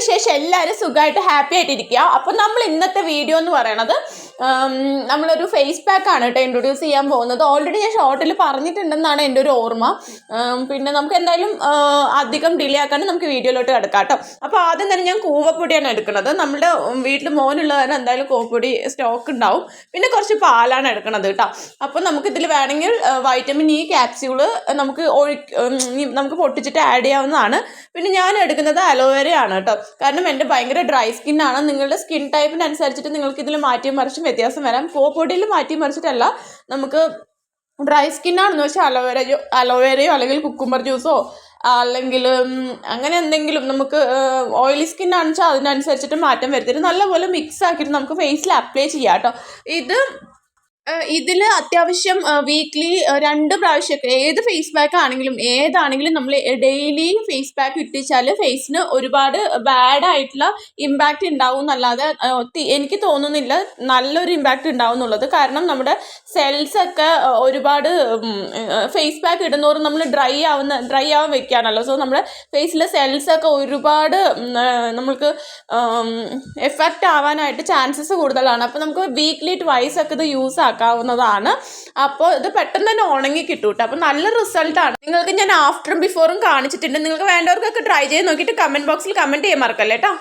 വിശേഷം എല്ലാവരും സുഖമായിട്ട് ഹാപ്പി ആയിട്ടിരിക്കുക. അപ്പോൾ നമ്മൾ ഇന്നത്തെ വീഡിയോ എന്ന് പറയണത് നമ്മളൊരു ഫേസ് പാക്ക് ആണ് കേട്ടോ ഇൻട്രൊഡ്യൂസ് ചെയ്യാൻ പോകുന്നത്. ഓൾറെഡി ഞാൻ ഷോർട്ടിൽ പറഞ്ഞിട്ടുണ്ടെന്നാണ് എന്റെ ഒരു ഓർമ്മ. പിന്നെ നമുക്ക് എന്തായാലും അധികം ഡിലേ ആക്കാണ്ട് നമുക്ക് വീഡിയോയിലോട്ട് കിടക്കാം കേട്ടോ. അപ്പോൾ ആദ്യം തന്നെ ഞാൻ കൂവപ്പൊടിയാണ് എടുക്കുന്നത്. നമ്മുടെ വീട്ടിൽ മോനുള്ള കാരണം എന്തായാലും കൂവപ്പൊടി സ്റ്റോക്ക് ഉണ്ടാവും. പിന്നെ കുറച്ച് പാലാണ് എടുക്കുന്നത് കേട്ടോ. അപ്പോൾ നമുക്ക് ഇതിൽ വേണമെങ്കിൽ വൈറ്റമിൻ ഇ ക്യാപ്സ്യൂൾ നമുക്ക് ഒഴി നമുക്ക് പൊട്ടിച്ചിട്ട് ആഡ് ചെയ്യാവുന്നതാണ്. പിന്നെ ഞാൻ എടുക്കുന്നത് അലോവേരയാണ് കേട്ടോ. കാരണം എന്റെ ഭയങ്കര ഡ്രൈ സ്കിന്നാണ് നിങ്ങളുടെ സ്കിൻ ടൈപ്പിനനുസരിച്ചിട്ട് നിങ്ങൾക്ക് ഇതിൽ മാറ്റിയും മറിച്ചും വ്യത്യാസം വരാം. കോപ്പൊടിയിൽ മാറ്റി മറിച്ചിട്ടല്ല നമുക്ക് ഡ്രൈ സ്കിന്നാണെന്ന് വെച്ചാൽ അലോവേര അലോവേരയോ അല്ലെങ്കിൽ കുക്കുംബർ ജ്യൂസോ അല്ലെങ്കിൽ അങ്ങനെ എന്തെങ്കിലും നമുക്ക് ഓയിലി സ്കിന്നാണെന്ന് വെച്ചാൽ അതിനനുസരിച്ചിട്ട് മാറ്റം വരുത്തിയിട്ട് നല്ലപോലെ മിക്സ് ആക്കിയിട്ട് നമുക്ക് ഫേസിൽ അപ്ലൈ ചെയ്യാം കേട്ടോ. ഇത് ഇതിൽ അത്യാവശ്യം വീക്ക്ലി രണ്ട് പ്രാവശ്യമൊക്കെ ഏത് ഫേസ് പാക്ക് ആണെങ്കിലും ഏതാണെങ്കിലും നമ്മൾ ഡെയിലി ഫേസ് പാക്ക് ഇട്ടിച്ചാൽ ഫേസിന് ഒരുപാട് ബാഡ് ആയിട്ടുള്ള ഇമ്പാക്റ്റ് ഉണ്ടാവും എന്നല്ലാതെ എനിക്ക് തോന്നുന്നില്ല നല്ലൊരു ഇമ്പാക്റ്റ് ഉണ്ടാവും എന്നുള്ളത്. കാരണം നമ്മുടെ സെൽസ് ഒക്കെ ഒരുപാട് ഫേസ് പാക്ക് ഇടുന്നോറും നമ്മൾ ഡ്രൈ ആവുന്ന ഡ്രൈ ആവാൻ വെക്കുകയാണല്ലോ സോ നമ്മുടെ ഫേസിലെ സെൽസ് ഒക്കെ ഒരുപാട് നമ്മൾക്ക് എഫക്റ്റ് ആവാനായിട്ട് ചാൻസസ് കൂടുതലാണ്. അപ്പോൾ നമുക്ക് വീക്ക്ലി ട്വൈസ് ഒക്കെ ഇത് യൂസ് ആക്കാവുന്നതാണ് അപ്പോൾ ഇത് പെട്ടെന്ന് തന്നെ ഉണങ്ങി കിട്ടും കേട്ടോ അപ്പോൾ നല്ല റിസൾട്ടാണ് നിങ്ങൾക്ക് ഞാൻ ആഫ്റ്ററും ബിഫോറും കാണിച്ചിട്ടുണ്ട്. നിങ്ങൾക്ക് വേണ്ടവർക്കൊക്കെ ട്രൈ ചെയ്ത് നോക്കിയിട്ട് കമന്റ് ബോക്സിൽ കമന്റ് ചെയ്യാൻ മറക്കല്ലേ കേട്ടോ